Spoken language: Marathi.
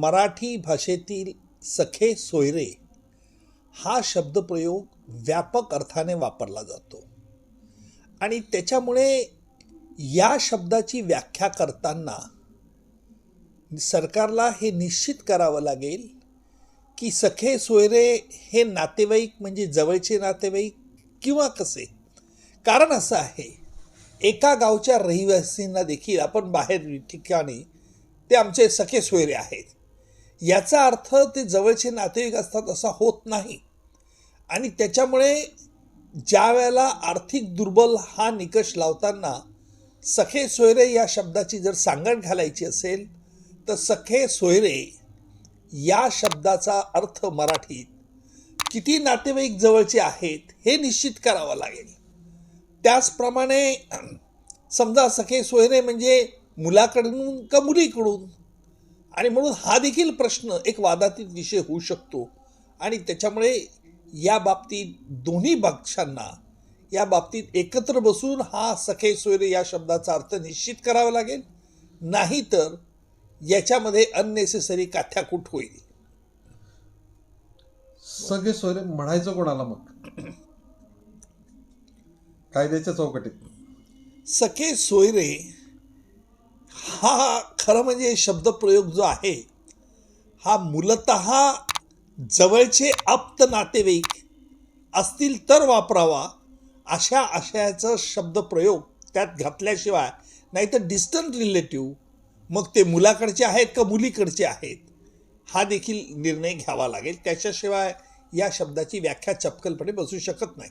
मराठी भाषेतील सखे सोयरे हा शब्दप्रयोग व्यापक अर्थाने वापरला जातो. आणि त्याच्यामुळे या शब्दाची व्याख्या करताना सरकारला हे निश्चित करावं लागेल की सखे सोयरे हे नातेवाईक म्हणजे जवळचे नातेवाईक किंवा कसे? कारण असं आहे एका गावच्या रहिवासींना देखील आपण बाहेर ठिकाणी ते आमचे सखे सोयरे आहेत. याचा अर्थ ते जवळचे नातेवाईक असतात असा होत नाही. आणि त्याच्यामुळे ज्या वेळेला आर्थिक दुर्बल हा निकष लावताना सखे सोयरे या शब्दाची जर सांगड घालायची असेल तर सखे सोयरे या शब्दाचा अर्थ मराठीत किती नातेवाईक जवळचे आहेत हे निश्चित करावं लागेल. त्याचप्रमाणे समजा सखे सोयरे म्हणजे मुलाकडून का मुलीकडून? आणि म्हणून हा देखील प्रश्न एक वादातीत विषय होऊ शकतो. आणि त्याच्यामुळे या बाबतीत दोन्ही पक्षांना या बाबतीत एकत्र बसून हा सखे सोयरे या शब्दाचा अर्थ निश्चित करावा लागेल. नाहीतर याच्यामध्ये अननेसेसरी काथ्याकूट होईल. सगळे सोयरे म्हणायचं कोणाला मग? कायद्याच्या चौकटीत. सखे सोयरे हा खरं म्हणजे शब्दप्रयोग जो आहे हा मूलत जवळचे आप्त नातेवाईक असतील तर वापरावा अशा आशयाचा शब्दप्रयोग त्यात घातल्याशिवाय नाहीतर डिस्टंट रिलेटिव्ह मग ते मुलाकडचे आहेत का मुलीकडचे आहेत हा देखील निर्णय घ्यावा लागेल. त्याच्याशिवाय या शब्दाची व्याख्या चपकलपणे बसू शकत नाही.